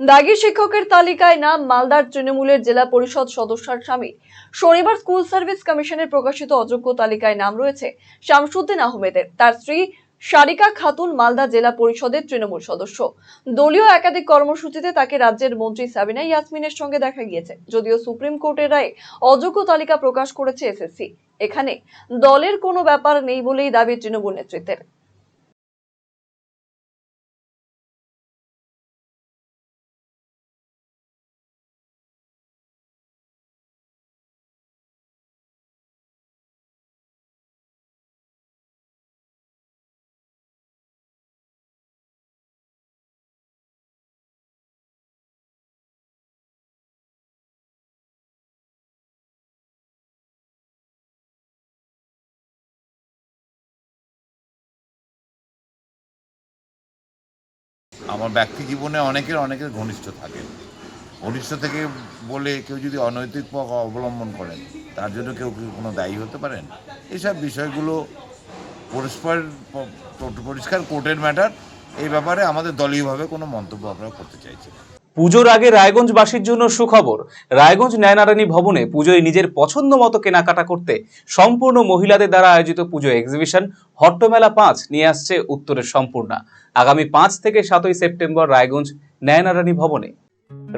দাগি শিক্ষকের তালিকায় নাম মালদার তৃণমূলের জেলা পরিষদ সদস্যার স্বামী। শনিবার স্কুল সার্ভিস কমিশনের প্রকাশিত অযোগ্য তালিকায় নাম রয়েছে শামসুদ্দিন আহমেদের। তার স্ত্রী সারিকা খাতুন মালদা জেলা পরিষদের তৃণমূল সদস্য। দলীয় একাধিক কর্মসূচিতে তাকে রাজ্যের মন্ত্রী সাবিনা ইয়াসমিনের সঙ্গে দেখা গিয়েছে, যদিও সুপ্রিম কোর্টের রায়ে অযোগ্য তালিকা প্রকাশ করেছে এসএসসি। এখানে দলের কোনো ব্যাপার নেই বলেই দাবি তৃণমূল নেতৃত্বের। আমার ব্যক্তি জীবনে অনেকের অনেকের ঘনিষ্ঠ থাকে। ঘনিষ্ঠ থেকে বলে কেউ যদি অনৈতিক পথ অবলম্বন করেন তার জন্য কেউ কেউ কোনো দায়ী হতে পারেন? এসব বিষয়গুলো পরস্পর পরিষ্কার কোর্টের ম্যাটার। এই ব্যাপারে আমাদের দলীয়ভাবে কোনো মন্তব্য আমরা করতে চাইছি পুজোর আগে রায়গঞ্জবাসীর জন্য সুখবর। রায়গঞ্জ ন্যায়নারায়ণী ভবনে পুজোয় নিজের পছন্দ মতো কেনাকাটা করতে সম্পূর্ণ মহিলাদের দ্বারা আয়োজিত পুজো এক্সিবিশন হট্টমেলা পাঁচ নিয়ে আসছে উত্তরের সম্পূর্ণা। আগামী পাঁচ থেকে সাতই সেপ্টেম্বর রায়গঞ্জ ন্যায়নারায়ণী ভবনে।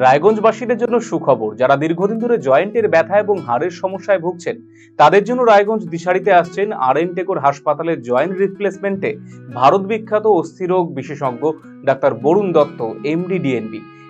রায়গঞ্জবাসীদের জন্য সুখবর, যারা দীর্ঘদিন ধরে জয়েন্টের ব্যথা এবং হাড়ের সমস্যায় ভুগছেন, তাদের জন্য রায়গঞ্জ দিশারিতে আসছেন আর এন টেকোর হাসপাতালের জয়েন্ট রিপ্লেসমেন্টে ভারত বিখ্যাত অস্থিরোগ বিশেষজ্ঞ doctor Barun Dutta MD DNB